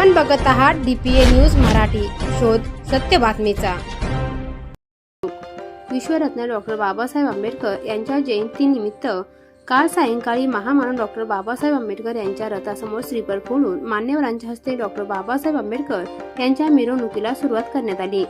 आपण बघत आहात डीपीए न्यूज मराठी. शोध सत्य बातमीचा. विश्वरत्न डॉक्टर बाबासाहेब आंबेडकर यांच्या जयंतीनिमित्त काल सायंकाळी महामानव डॉक्टर बाबासाहेब आंबेडकर यांच्या रथासमोर श्रीफळ फोडून मान्यवरांच्या हस्ते डॉक्टर बाबासाहेब आंबेडकर यांच्या मिरवणुकीला सुरुवात करण्यात आली.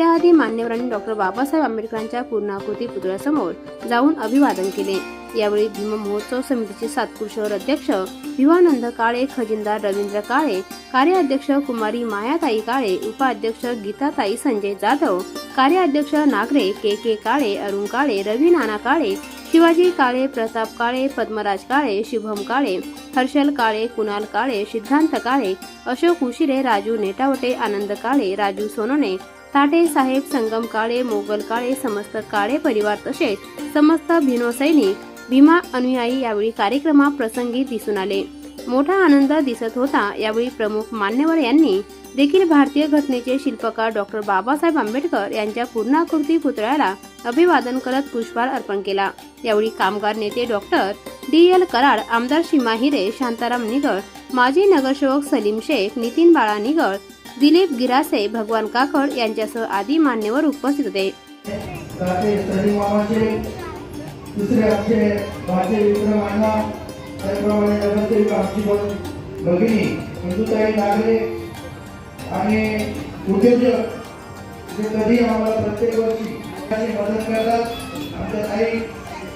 त्याआधी मान्यवरांनी डॉक्टर बाबासाहेब आंबेडकरांच्या पूर्णाकृती पुतळ्यासमोर जाऊन अभिवादन केले. यावेळी भीम महोत्सव समितीचे सातपूर शहर अध्यक्ष भिवानंद काळे खजिनदार रवींद्र काळे कार्याध्यक्ष कुमारी मायाताई काळे उपाध्यक्ष गीताताई संजय जाधव कार्याध्यक्ष नागरे के के काळे अरुण काळे रवी नाना काळे शिवाजी काळे प्रताप काळे पद्मराज काळे शुभम काळे हर्षल काळे कुणाल काळे सिद्धांत काळे अशोक उशिरे राजू नेटावटे आनंद काळे राजू सोनोने ताटे साहेब संगम काळे मोगल काळे समस्त काळे परिवार तसेच समस्त भिनो सैनिक भीमा अनुयायी यावेळी कार्यक्रमाप्रसंगी दिसून आले. मोठा आनंद दिसत होता. यावेळी प्रमुख मान्यवर यांनी देखील भारतीय घटनेचे शिल्पकार डॉक्टर बाबासाहेब आंबेडकर यांच्या पूर्णाकृती पुतळ्याला अभिवादन करत पुष्पहार अर्पण केला. यावेळी कामगार नेते डॉक्टर डी. एल कराड आमदार सीमा हिरे शांताराम निगळ माजी नगरसेवक सलीम शेख नितीन बाळा निगळ दिलीप गिरासे भगवान काकड यांच्यासह आदी मान्यवर उपस्थित होते.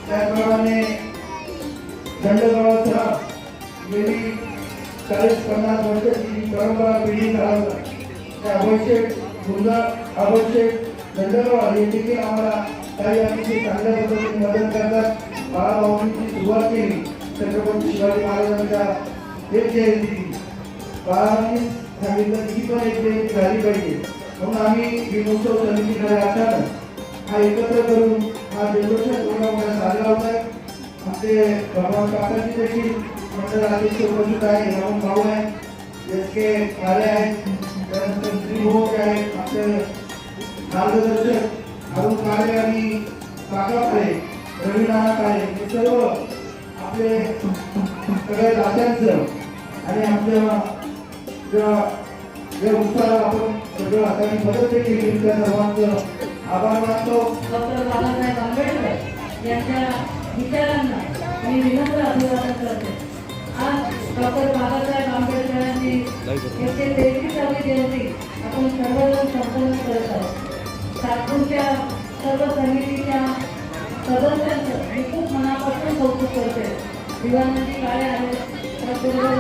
त्याचप्रमाणे पन्नास वर्षाची परंपरा पिढी चालवतात. त्या आवश्यक सुंदर आवश्यक दंडगाव हे देखील आम्हाला काही अतिशय चांगल्या पद्धतीने मदत करतात. बाळाभाऊंची सुरुवात केली. छत्रपती शिवाजी महाराजांच्या एक जयंती बाळांनी सांगितलं की पण एक जयंती झाली पाहिजे. म्हणून आम्ही विमोत्सव समितीकडे असताना हा एकत्र करून हा जल्लोषात एवढा साजरा होत आहे. आमचे भगवान काकाजी देखील मंडळ अध्यक्ष उपस्थित आहे राहुल भाऊ आहे एस के काळे आहेत. त्यानंतर श्रीभोग आहे आपले मार्गदर्शक अरुण काळे आणि काका आहे रवी नाना आहे हे सर्व आपले सगळ्या दात्यांचं आणि आपल्या ज्या ज्या उत्साहाला आपण सगळं हाताने मदत देखील केली त्या सर्वांचं आभार मानतो डॉक्टर बाबासाहेब आंबेडकर यांच्या विचारांना मी विनम्र अभिवादन करते डॉक्टर बाबासाहेब आंबेडकरांची एकशे तेहतीसावी जयंती आपण सर्वजण संपन्न करत आहोत नागपूरच्या सर्व समितीच्या सदस्यांचं मी खूप मनापासून कौतुक करते दिवाणाजी काळे आहेत त्याचबरोबर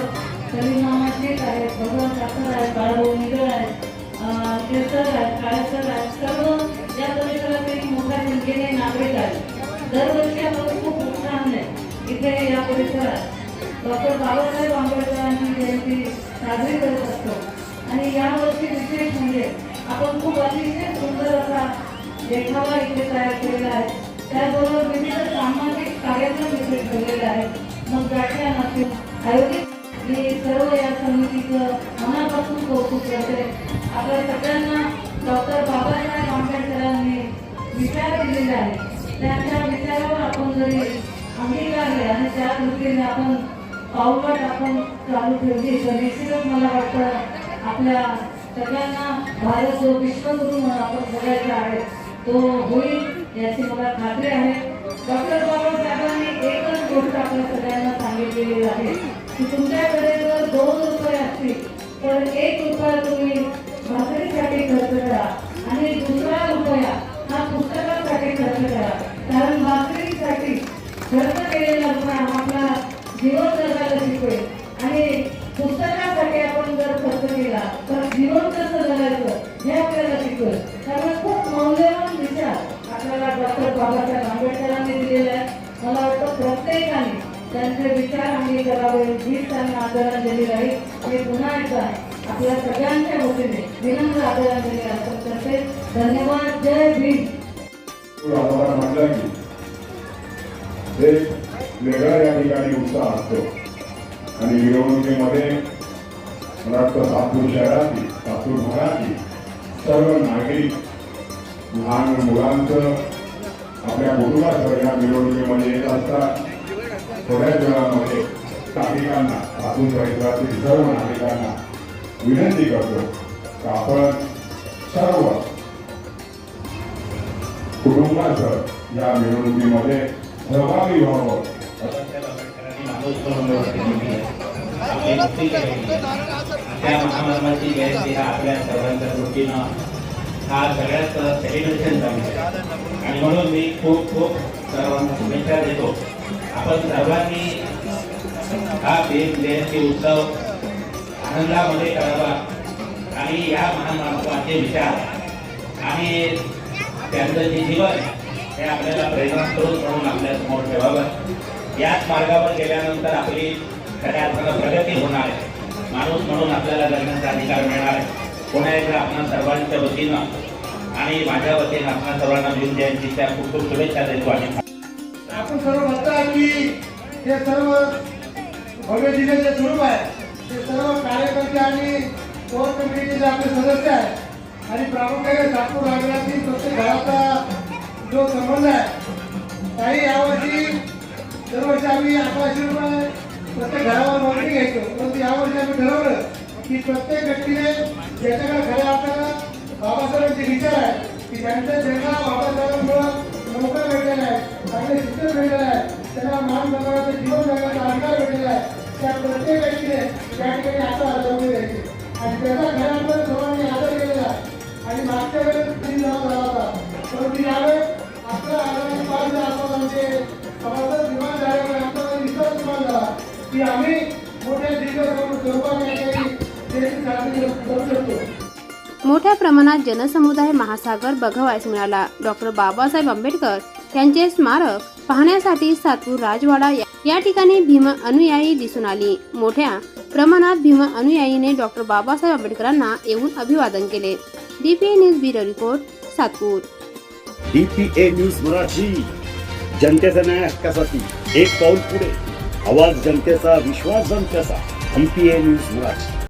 सलीम मामा शेख आहेत भगवान काकर आहेत बाळाभाऊ निगळ आहेत अं, केसर आहेत काळेसर आहेत सर्व या परिसरातील मोठ्या संख्येने नागरिक आहेत दरवर्षी आपण खूप उत्साहाने इथे या परिसरात डॉक्टर बाबासाहेब आंबेडकरांची जयंती साजरी करत असतो. आणि यावर्षी विशेष म्हणजे आपण खूप अतिशय सुंदर असा देखावा इथे तयार केलेला आहे. त्याचबरोबर विविध सामाजिक कार्यक्रम इथे ठेवलेले आहेत. मग व्याख्यान असेल आयोजित मी सर्व या समितीचं मनापासून कौतुक करते. आपल्या सगळ्यांना डॉक्टर बाबासाहेब आंबेडकरांनी विचार दिलेला आहे त्यांच्या विचारावर आपण जरी अंगीकारले आणि त्या दृष्टीने आपण पावलं टाकून चालू ठेवली. तर निश्चितच मला वाटतं आपल्या सगळ्यांना भारत जो विश्वगुरु म्हणून आपण बघायचा आहे तो होईल याची मला खात्री आहे. डॉक्टर बाबासाहेबांनी एकच गोष्ट आपल्या सगळ्यांना सांगितलेली आहे की तुमच्याकडे जर दोन रुपये असतील तर एक रुपया तुम्ही भाकरीसाठी खर्च करा आणि दुसरा रुपया हा पुस्तकासाठी खर्च करा. कारण भाकरीसाठी खर्च केलेला रुपया आपला जीवन जगायला शिकवेल. आणि पुस्तकासाठी आपण जर खर्च केला तर जीवन कसं जगायचं हे आपल्याला शिकवेल. त्यामुळे खूप मौल्यवान विचार आपल्याला डॉक्टर बाबासाहेब आंबेडकरांनी दिलेले आहे. मला वाटतं प्रत्येकाने त्यांचे विचार आम्ही करावे हीच त्यांना आदरांजली राहील. हे पुन्हा एकदा आपल्या सगळ्यांच्या वतीने विनम्र आदरांजली अर्पण करते. धन्यवाद. जय भीम. म्हटलं की देश वेगळा या ठिकाणी उत्साह असतो. आणि मिरवणुकीमध्ये मला वाटतं सातपूर शहरातील सातपूर भागातील सर्व नागरिक लहान मुलांचं आपल्या कुटुंबासह या मिरवणुकीमध्ये येत असतात. थोड्याच वेळामध्ये नागरिकांना सातूर परिसरातील सर्व नागरिकांना विनंती करतो की आपण सर्व कुटुंबासह या मिरवणुकीमध्ये सहभागी व्हावं. त्या महामानवाची जयंती हा आपल्या सर्वांच्या दृष्टीनं हा सगळ्यात सेलिब्रेशन झालं आणि म्हणून मी खूप खूप सर्वांना शुभेच्छा देतो आपण सर्वांनी हा देश जयंती उत्सव आनंदामध्ये करावा. आणि या महामानवाचे विचार आणि त्यांचं जे जीवन हे आपल्याला प्रेरणा स्रोत म्हणून आपल्यासमोर ठेवावं. याच मार्गावर गेल्यानंतर आपली खऱ्या अर्थानं प्रगती होणार आहे. माणूस म्हणून आपल्याला जगण्याचा अधिकार मिळणार आहे. पुन्हा एकदा आपणा सर्वांच्या वतीनं आणि माझ्या वतीनं आपणा सर्वांना भीम जयंतीच्या खूप खूप शुभेच्छा देतो आणि आपण सर्व म्हणतात की हे सर्व भव्य जिल्ह्याचे स्वरूप आहे ते सर्व कार्यकर्ते आणि कोर कमिटीचे जे आपले सदस्य आहेत आणि प्रामुख्याने नागपूर नगरातील प्रत्येक घराचा जो संबंध आहे काही यावर्षी दरवर्षी आम्ही अकराशे रुपये प्रत्येक घरावर मागणी घ्यायचो. परंतु यावर्षी आम्ही ठरवलं की प्रत्येक व्यक्तीने ज्याच्याकडे खऱ्या अर्थानं बाबासाहेबांचे विचार आहे की त्यांच्या जगाला बाबासाहेबांमुळं नोकऱ्या भेटलेला आहे चांगले शिक्षण भेटलेलं आहे त्यांना मान सन्मानाचं जीवन जगाचा अधिकार भेटलेला आहे त्या प्रत्येक व्यक्तीने त्या ठिकाणी आता आदर द्यायचे आणि त्याचा खऱ्या सर्वांनी आदर मोठ्या प्रमाणात जनसमुदाय महासागर बघवायस मिळाला. डॉक्टर बाबासाहेब आंबेडकर यांचे स्मारक पाहण्यासाठी सातपूर राजवाडा या- या ठिकाणी भीम अनुयायी दिसून आली. मोठ्या प्रमाणात भीम अनुयायीने डॉक्टर बाबासाहेब आंबेडकरांना येऊन अभिवादन केले. DPA news bureau report Satpur. DPA news Marathi. जनतेचा न्याय हक्कासाठी एक पाऊल पुढे. आवाज जनतेचा विश्वास जनतेचा. DPA news Marathi.